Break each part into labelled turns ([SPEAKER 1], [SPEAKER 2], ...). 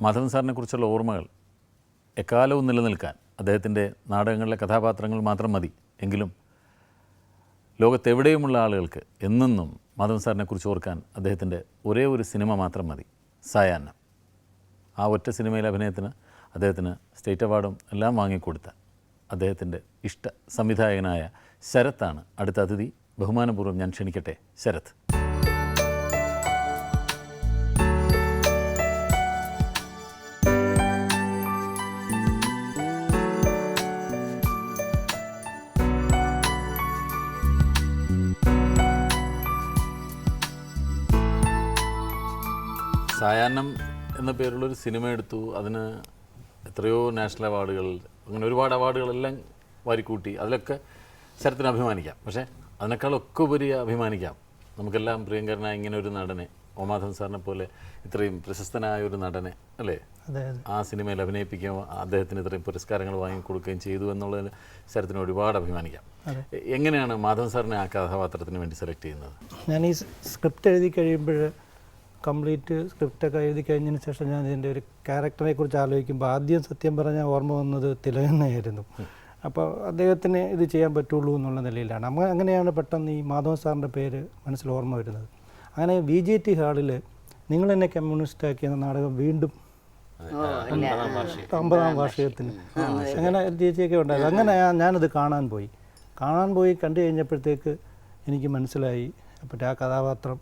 [SPEAKER 1] മാധവൻ സാറിനെ കുറിച്ചുള്ള ഓർമ്മകൾ എക്കാലവും നിലനിൽക്കാൻ അദ്ദേഹത്തിന്റെ നാടകങ്ങളിലെ കഥാപാത്രങ്ങൾ മാത്രം മതി. എങ്കിലും ലോകത്തെവിടെയുമുള്ള ആളുകൾക്ക് എന്നെന്നും മാധവൻ സാറിനെ കുറിച്ച് ഓർക്കാൻ അദ്ദേഹത്തിന്റെ ഒരേ ഒരു സിനിമ മാത്രം മതി. സായാഹ്നം. ആ ഒറ്റ സിനിമയിലെ അഭിനയത്തിന് അദ്ദേഹത്തിന് സ്റ്റേറ്റ് അവാർഡും എല്ലാം വാങ്ങിക്കൊടുത്ത അദ്ദേഹത്തിന്റെ ഇഷ്ട സംവിധായകനായ ശരത്താണ് അടുത്ത അതിഥി. ബഹുമാനപൂർവം ഞാൻ ക്ഷണിക്കട്ടെ. ശരത്. സായാഹ്നം എന്ന പേരുള്ളൊരു സിനിമ എടുത്തു. അതിന് എത്രയോ നാഷണൽ അവാർഡുകൾ അങ്ങനെ ഒരുപാട് അവാർഡുകളെല്ലാം വാരിക്കൂട്ടി. അതിലൊക്കെ ശരത്തിന് അഭിമാനിക്കാം. പക്ഷേ അതിനേക്കാളൊക്കെ ഉപരി അഭിമാനിക്കാം. നമുക്കെല്ലാം പ്രിയങ്കരനായ ഇങ്ങനെ ഒരു നടനെ ഓമാധവൻ സാറിനെ പോലെ ഇത്രയും പ്രശസ്തനായ ഒരു നടനെ അല്ലേ? ആ സിനിമയിൽ അഭിനയിപ്പിക്കുകയും അദ്ദേഹത്തിന് ഇത്രയും പുരസ്കാരങ്ങൾ വാങ്ങിക്കൊടുക്കുകയും ചെയ്തു എന്നുള്ളതിൽ ശരത്തിന് ഒരുപാട് അഭിമാനിക്കാം. എങ്ങനെയാണ് മാധവൻ സാറിനെ ആ കഥാപാത്രത്തിന് വേണ്ടി സെലക്ട് ചെയ്യുന്നത്?
[SPEAKER 2] ഞാൻ ഈ സ്ക്രിപ്റ്റ് എഴുതി കഴിയുമ്പോൾ കംപ്ലീറ്റ് സ്ക്രിപ്റ്റ് ഒക്കെ എഴുതി കഴിഞ്ഞതിന് ശേഷം ഞാൻ ഇതിന്റെ ഒരു ക്യാരക്ടറെ കുറിച്ച് ആലോചിക്കുമ്പോൾ ആദ്യം സത്യം പറഞ്ഞാൽ ഓർമ്മ വന്നത് തിലകനായിരുന്നു. അപ്പോൾ അദ്ദേഹത്തിന് ഇത് ചെയ്യാൻ പറ്റുള്ളൂ എന്നുള്ള നിലയിലാണ്. അങ്ങനെ അങ്ങനെയാണ് പെട്ടെന്ന് ഈ മാധവൻ സാറിന്റെ പേര് മനസ്സിൽ ഓർമ്മ വരുന്നത്. അങ്ങനെ വി ജെ ടി ഹാളിൽ നിങ്ങൾ എന്നെ കമ്മ്യൂണിസ്റ്റ് ആക്കിയ നാടകം വീണ്ടും അമ്പതാം വാർഷികത്തിന്. അങ്ങനെ ചേച്ചിയൊക്കെ ഉണ്ടായത് അങ്ങനെ ഞാനത് കാണാൻ പോയി. കാണാൻ പോയി കണ്ടു കഴിഞ്ഞപ്പോഴത്തേക്ക് എനിക്ക് മനസ്സിലായി. അപ്പോൾ ആ കഥാപാത്രം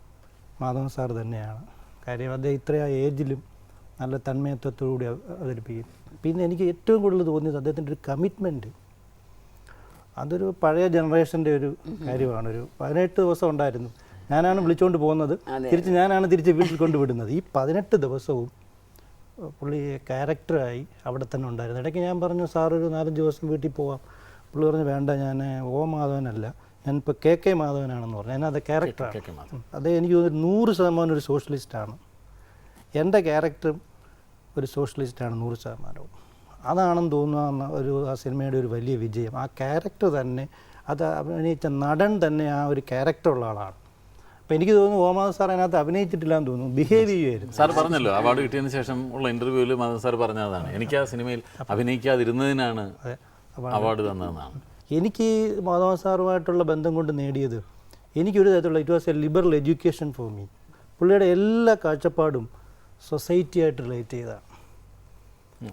[SPEAKER 2] മാധവൻ സാർ തന്നെയാണ്. കാര്യം അദ്ദേഹം ഇത്രയും ഏജിലും നല്ല തന്മയത്വത്തോടുകൂടി അവ- അവതരിപ്പിക്കും പിന്നെ എനിക്ക് ഏറ്റവും കൂടുതൽ തോന്നിയത് അദ്ദേഹത്തിന്റെ ഒരു കമ്മിറ്റ്മെന്റ് അതൊരു പഴയ ജനറേഷന്റെ ഒരു കാര്യമാണ്. ഒരു പതിനെട്ട് ദിവസം ഉണ്ടായിരുന്നു. ഞാനാണ് വിളിച്ചുകൊണ്ട് പോകുന്നത്. തിരിച്ച് ഞാനാണ് തിരിച്ച് വീട്ടിൽ കൊണ്ടുവിടുന്നത്. ഈ പതിനെട്ട് ദിവസവും പുള്ളി ക്യാരക്ടറായി അവിടെ തന്നെ ഉണ്ടായിരുന്നു. ഇടയ്ക്ക് ഞാൻ പറഞ്ഞു സാർ ഒരു നാലഞ്ച് ദിവസം വീട്ടിൽ പോവാം. പുള്ളി പറഞ്ഞു വേണ്ട ഞാൻ ഓ മാധവനല്ല ഞാനിപ്പോൾ കെ കെ മാധവനാണെന്ന് പറഞ്ഞു. ഞാനത് ക്യാരക്ടറാണ്. അത് എനിക്ക് തോന്നുന്നു നൂറ് ശതമാനം ഒരു സോഷ്യലിസ്റ്റാണ് എന്റെ ക്യാരക്ടറും ഒരു സോഷ്യലിസ്റ്റാണ് നൂറ് ശതമാനവും. അതാണെന്ന് തോന്നുന്ന ഒരു ആ സിനിമയുടെ ഒരു വലിയ വിജയം. ആ ക്യാരക്ടർ തന്നെ അത് അഭിനയിച്ച നടൻ തന്നെ ആ ഒരു ക്യാരക്ടറുള്ള ആളാണ്. അപ്പോൾ എനിക്ക് തോന്നുന്നു ഓമാധ സാർ അതിനകത്ത് അഭിനയിച്ചിട്ടില്ല എന്ന് തോന്നുന്നു. ബിഹേവ് ചെയ്യുമായിരുന്നു
[SPEAKER 1] സാർ പറഞ്ഞല്ലോ അവാർഡ് കിട്ടിയതിന് ശേഷം ഉള്ള ഇന്റർവ്യൂവിൽ മാധവ് സാർ പറഞ്ഞതാണ്. എനിക്ക് ആ സിനിമയിൽ അഭിനയിക്കാതിരുന്നതിനാണ് അവാർഡ് തന്നതെന്നാണ്.
[SPEAKER 2] എനിക്ക് മാധവൻ സാറുമായിട്ടുള്ള ബന്ധം കൊണ്ട് നേടിയത് എനിക്കൊരു തരത്തിലുള്ള it was a liberal education for me പുള്ളിയുടെ എല്ലാ കാഴ്ചപ്പാടും സൊസൈറ്റിയായിട്ട് റിലേറ്റ് ചെയ്തതാണ്.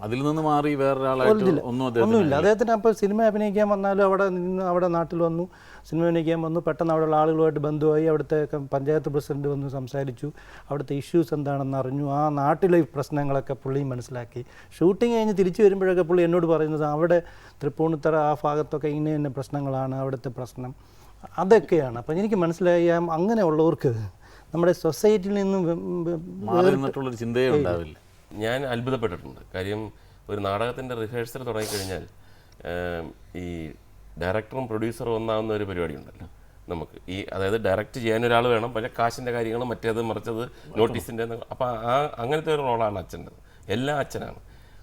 [SPEAKER 1] അതിൽ നിന്ന് മാറി വേറൊരാളായിട്ട് ഒന്നും
[SPEAKER 2] ഒന്നുമില്ല. അദ്ദേഹത്തിന് അപ്പോൾ സിനിമ അഭിനയിക്കാൻ വന്നാലും അവിടെ നിന്ന് അവിടെ നാട്ടിൽ വന്നു സിനിമ അഭിനയിക്കാൻ വന്നു പെട്ടെന്ന് അവിടെയുള്ള ആളുകളുമായിട്ട് ബന്ധുവായി അവിടുത്തെ പഞ്ചായത്ത് പ്രസിഡന്റ് വന്ന് സംസാരിച്ചു. അവിടുത്തെ ഇഷ്യൂസ് എന്താണെന്ന് അറിഞ്ഞു. ആ നാട്ടിലെ പ്രശ്നങ്ങളൊക്കെ പുള്ളി മനസ്സിലാക്കി. ഷൂട്ടിംഗ് കഴിഞ്ഞ് തിരിച്ചു വരുമ്പോഴൊക്കെ പുള്ളി എന്നോട് പറയുന്നത് അവിടെ തൃപ്പൂണിത്തറ ആ ഭാഗത്തൊക്കെ ഇന്ന ഇന്ന പ്രശ്നങ്ങളാണ് അവിടുത്തെ പ്രശ്നം. അതൊക്കെയാണ്. അപ്പം എനിക്ക് മനസ്സിലായി അങ്ങനെ അങ്ങനെയുള്ളവർക്ക് നമ്മുടെ സൊസൈറ്റിയിൽ നിന്നും
[SPEAKER 1] മാറി നിന്നിട്ടുള്ളൊരു ചിന്തയേ ഉണ്ടാവില്ല.
[SPEAKER 3] ഞാൻ അത്ഭുതപ്പെട്ടിട്ടുണ്ട്. കാര്യം ഒരു നാടകത്തിന്റെ റിഹേഴ്സൽ തുടങ്ങിക്കഴിഞ്ഞാൽ ഈ ഡയറക്ടറും പ്രൊഡ്യൂസറും ഒന്നാവുന്ന ഒരു പരിപാടി ഉണ്ടല്ലോ നമുക്ക്. ഈ അതായത് ഡയറക്റ്റ് ചെയ്യാൻ ഒരാൾ വേണം പക്ഷേ കാശിന്റെ കാര്യങ്ങളും മറ്റേത് മറിച്ചത് നോട്ടീസിന്റെ അപ്പം ആ അങ്ങനത്തെ ഒരു റോളാണ് അച്ഛന്റെ എല്ലാം അച്ഛനാണ്.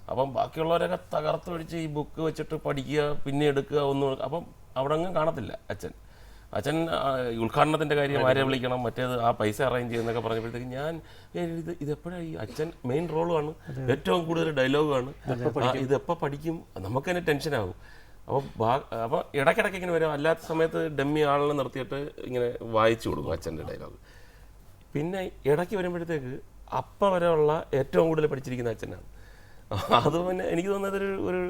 [SPEAKER 3] അപ്പം ബാക്കിയുള്ളവരൊക്കെ തകർത്തൊഴിച്ച് ഈ ബുക്ക് വെച്ചിട്ട് പഠിക്കുക പിന്നെ എടുക്കുക ഒന്നും അപ്പം അവിടെ അങ്ങ് കാണത്തില്ല അച്ഛൻ. അച്ഛൻ ഉദ്ഘാടനത്തിന്റെ കാര്യം ആരെ വിളിക്കണം മറ്റേത് ആ പൈസ അറേഞ്ച് ചെയ്യുന്നൊക്കെ പറഞ്ഞപ്പോഴത്തേക്ക് ഞാൻ ഇത് ഇതെപ്പോഴാണ് ഈ അച്ഛൻ മെയിൻ റോളുമാണ് ഏറ്റവും കൂടുതൽ ഡയലോഗാണ് ഇത് എപ്പോ പഠിക്കും? നമുക്ക് തന്നെ ടെൻഷനാകും അപ്പോൾ ബാ അപ്പോൾ ഇടയ്ക്കിടയ്ക്ക് ഇങ്ങനെ വരും. അല്ലാത്ത സമയത്ത് ഡമ്മി ആളിനെ നിർത്തിയിട്ട് ഇങ്ങനെ വായിച്ചു കൊടുക്കും അച്ഛന്റെ ഡയലോഗ് പിന്നെ ഇടയ്ക്ക് വരുമ്പോഴത്തേക്ക് അപ്പം വരെയുള്ള ഏറ്റവും കൂടുതൽ പഠിച്ചിരിക്കുന്ന അച്ഛനാണ്. അത് പിന്നെ എനിക്ക് തോന്നുന്നത് ഒരു ഒരു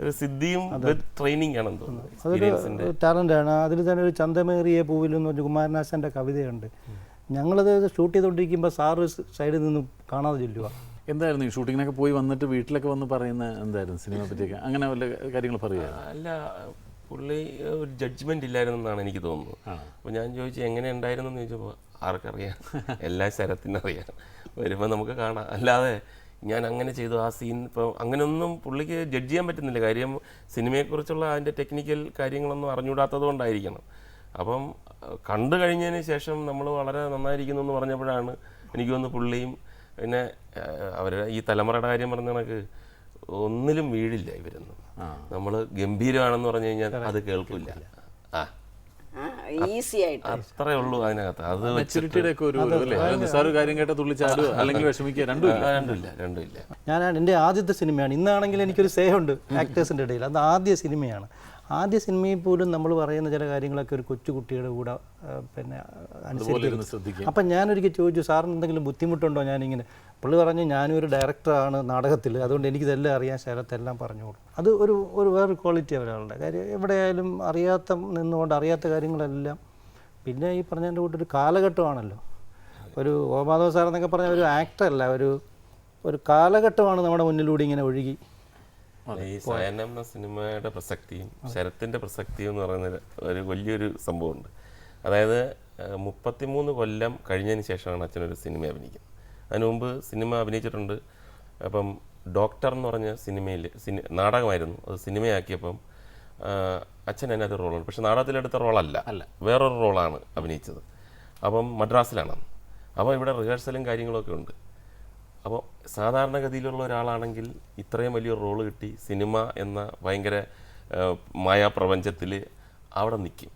[SPEAKER 3] ഒരു സിദ്ധിയും ട്രെയിനിങ് ആണെന്ന് തോന്നുന്നു. ടാലന്റ്
[SPEAKER 2] ആണ് അതിൽ തന്നെ ഒരു ചന്തമേറിയ പൂവിൽ എന്ന് പറഞ്ഞ കുമാരനാശാന്റെ കവിതയുണ്ട്. ഞങ്ങളത് ഷൂട്ട് ചെയ്തുകൊണ്ടിരിക്കുമ്പോൾ സാറ് സൈഡിൽ നിന്ന് കാണാതെ ചൊല്ലുക
[SPEAKER 1] എന്തായിരുന്നു ഈ ഷൂട്ടിങ്ങിനൊക്കെ പോയി വന്നിട്ട് വീട്ടിലൊക്കെ വന്ന് പറയുന്ന എന്തായിരുന്നു സിനിമയെ പറ്റിയൊക്കെ? അങ്ങനെ വല്ല കാര്യങ്ങൾ പറയുക
[SPEAKER 3] അല്ല പുള്ളി ഒരു ജഡ്ജ്മെന്റ് ഇല്ലായിരുന്നു എന്നാണ് എനിക്ക് തോന്നുന്നത്. അപ്പോൾ ഞാൻ ചോദിച്ചു എങ്ങനെ ഉണ്ടായിരുന്നു? എന്ന് ചോദിച്ചപ്പോൾ ആർക്കറിയാം. എല്ലാ ശരത്തിനറിയാം. വരുമ്പോൾ നമുക്ക് കാണാം. അല്ലാതെ ഞാൻ അങ്ങനെ ചെയ്തു. ആ സീൻ ഇപ്പോൾ അങ്ങനെയൊന്നും പുള്ളിക്ക് ജഡ്ജ് ചെയ്യാൻ പറ്റുന്നില്ല. കാര്യം സിനിമയെക്കുറിച്ചുള്ള അതിന്റെ ടെക്നിക്കൽ കാര്യങ്ങളൊന്നും അറിഞ്ഞുകൂടാത്തത് കൊണ്ടായിരിക്കണം അപ്പം കണ്ടു കഴിഞ്ഞതിന് ശേഷം നമ്മൾ വളരെ നന്നായിരിക്കുന്നു എന്ന് പറഞ്ഞപ്പോഴാണ് എനിക്ക് തോന്നുന്നു പുള്ളിയും പിന്നെ അവർ ഈ തലമുറയുടെ കാര്യം പറഞ്ഞ കണക്ക് ഒന്നിലും വീഴില്ല ഇവരൊന്നും. നമ്മൾ ഗംഭീരമാണെന്ന് പറഞ്ഞു കഴിഞ്ഞാൽ അത് കേൾക്കില്ല. ആ,
[SPEAKER 4] ഈസി ആയിട്ട്.
[SPEAKER 3] അത്രേ ഉള്ളൂ അതിനകത്ത്. അത്
[SPEAKER 1] മെച്ചൂരിറ്റിയുടെ ഒക്കെ ഒരു നിസ്സാര കാര്യം കേട്ട തുള്ളി ചാടുക അല്ലെങ്കിൽ വിഷമിക്കുക രണ്ടും
[SPEAKER 3] രണ്ടുമില്ല രണ്ടുമില്ല
[SPEAKER 2] ഞാനാണ് എന്റെ ആദ്യത്തെ സിനിമയാണ്. ഇന്നാണെങ്കിൽ എനിക്കൊരു സേഹുണ്ട് ആക്ടേഴ്സിന്റെ ഇടയിൽ. അത് ആദ്യ സിനിമയാണ്. ആദ്യ സിനിമയിൽ പോലും നമ്മൾ പറയുന്ന ചില കാര്യങ്ങളൊക്കെ ഒരു കൊച്ചുകുട്ടിയുടെ കൂടെ പിന്നെ അനുസരിച്ച് അപ്പം ഞാനൊരിക്കൽ ചോദിച്ചു സാറിന് എന്തെങ്കിലും ബുദ്ധിമുട്ടുണ്ടോ? ഞാനിങ്ങനെ പുള്ളി പറഞ്ഞു ഞാനും ഒരു ഡയറക്ടറാണ് നാടകത്തിൽ. അതുകൊണ്ട് എനിക്കിതെല്ലാം അറിയാൻ ശരത്തെല്ലാം പറഞ്ഞോളൂ അത് ഒരു ഒരു വേറെ ക്വാളിറ്റി ഒരാളുടെ കാര്യം. എവിടെയായാലും അറിയാത്ത നിന്നുകൊണ്ട് അറിയാത്ത കാര്യങ്ങളെല്ലാം പിന്നെ ഈ പറഞ്ഞതിന്റെ കൂടെ ഒരു കാലഘട്ടമാണല്ലോ. ഒരു ഓമാധവ സാർ എന്നൊക്കെ പറഞ്ഞ ഒരു ആക്ടറല്ല ഒരു ഒരു കാലഘട്ടമാണ് നമ്മുടെ മുന്നിലൂടെ ഇങ്ങനെ ഒഴുകി.
[SPEAKER 3] ഈ സയനം എന്ന സിനിമയുടെ പ്രസക്തിയും ശരത്തിന്റെ പ്രസക്തിയും എന്ന് പറയുന്ന ഒരു വലിയൊരു സംഭവമുണ്ട്. അതായത് മുപ്പത്തിമൂന്ന് കൊല്ലം കഴിഞ്ഞതിന് ശേഷമാണ് അച്ഛനൊരു സിനിമ അഭിനയിക്കുന്നത്. അതിനു മുമ്പ് സിനിമ അഭിനയിച്ചിട്ടുണ്ട്. അപ്പം ഡോക്ടർ എന്ന് പറഞ്ഞ സിനിമയിൽ സിനി നാടകമായിരുന്നു. അത് സിനിമയാക്കിയപ്പം അച്ഛൻ അതിനകത്ത് റോളുണ്ട് പക്ഷെ നാടകത്തിലെടുത്ത റോളല്ല അല്ല. വേറൊരു റോളാണ് അഭിനയിച്ചത്. അപ്പം മദ്രാസിലാണ്. അപ്പോൾ ഇവിടെ റിഹേഴ്സലും കാര്യങ്ങളൊക്കെ ഉണ്ട്. അപ്പോൾ സാധാരണഗതിയിലുള്ള ഒരാളാണെങ്കിൽ ഇത്രയും വലിയൊരു റോൾ കിട്ടി സിനിമ എന്ന ഭയങ്കര മായാപ്രപഞ്ചത്തിൽ അവിടെ നിൽക്കും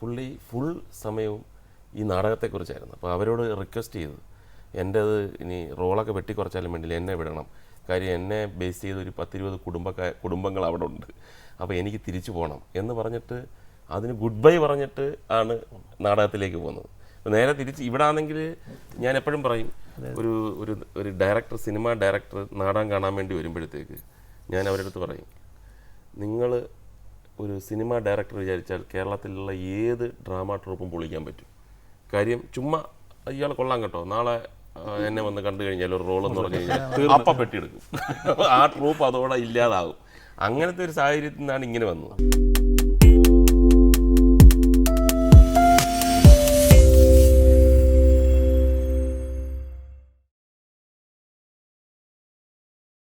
[SPEAKER 3] പുള്ളി ഫുൾ സമയവും ഈ നാടകത്തെക്കുറിച്ചായിരുന്നു. അപ്പോൾ അവരോട് റിക്വസ്റ്റ് ചെയ്തു. അത് ഇനി റോളൊക്കെ വെട്ടിക്കുറച്ചാലും വേണ്ടില്ല എന്നെ വിടണം. കാര്യം എന്നെ ബേസ് ചെയ്ത് ഒരു പത്തിരുപത് കുടുംബക്കാർ കുടുംബങ്ങൾ അവിടെ ഉണ്ട്. അപ്പോൾ എനിക്ക് തിരിച്ചു പോകണം എന്ന് പറഞ്ഞിട്ട് അതിന് ഗുഡ് ബൈ പറഞ്ഞിട്ട് ആണ് നാടകത്തിലേക്ക് പോകുന്നത്. നേരെ തിരിച്ച് ഇവിടെ ആണെങ്കിൽ ഞാൻ എപ്പോഴും പറയും ഒരു ഒരു ഒരു ഡയറക്ടർ സിനിമ ഡയറക്ടർ നാടാൻ കാണാൻ വേണ്ടി വരുമ്പോഴത്തേക്ക് ഞാൻ അവരുടെ അടുത്ത് പറയും നിങ്ങൾ ഒരു സിനിമ ഡയറക്ടർ വിചാരിച്ചാൽ കേരളത്തിലുള്ള ഏത് ഡ്രാമ ട്രൂപ്പും പൊളിക്കാൻ പറ്റും. കാര്യം ചുമ്മാ ഇയാൾ കൊള്ളാം കേട്ടോ. നാളെ എന്നെ വന്ന് കണ്ടു കഴിഞ്ഞാൽ ഒരു റോൾ എന്ന് പറഞ്ഞു കഴിഞ്ഞാൽ അപ്പം പെട്ടിയെടുക്കും. ആ ട്രൂപ്പ് അതോടെ ഇല്ലാതാവും. അങ്ങനത്തെ ഒരു സാഹചര്യത്തിൽ നിന്നാണ് ഇങ്ങനെ വന്നത്.